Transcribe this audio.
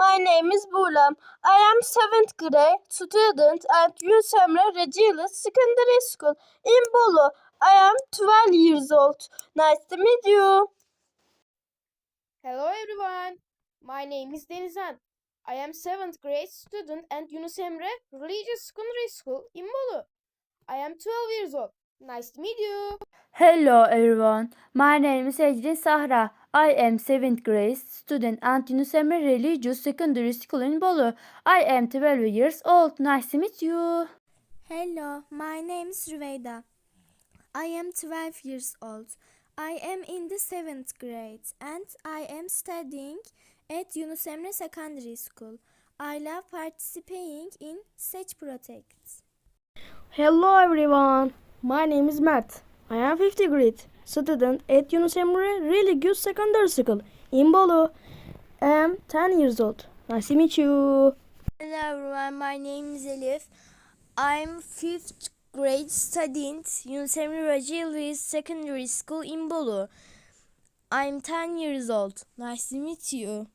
My name is Bulam. I am seventh grade student at Yusemre Regilus Secondary School in Bolu. I am 12 years old. Nice to meet you. Hello everyone. My name is Denizhan. I am 7th grade student at Yunus Emre Religious Secondary School in Bolu. I am 12 years old. Nice to meet you. Hello everyone. My name is Ecrin Sahra. I am 7th grade student at Yunus Emre Religious Secondary School in Bolu. I am 12 years old. Nice to meet you. Hello, my name is Rüveyda. I am 12 years old. I am in the 7th grade and I am studying at Yunus Emre Secondary School. I love participating in Seç Protect. Hello everyone. My name is Matt. I am 50 grade student at Yunus Emre Really Good Secondary School in Bolu. I am 10 years old. Nice to meet you. Hello everyone, my name is Elif. I'm 5th grade studying Yunus Emre Racilis Secondary School in Bolu. I'm 10 years old. Nice to meet you.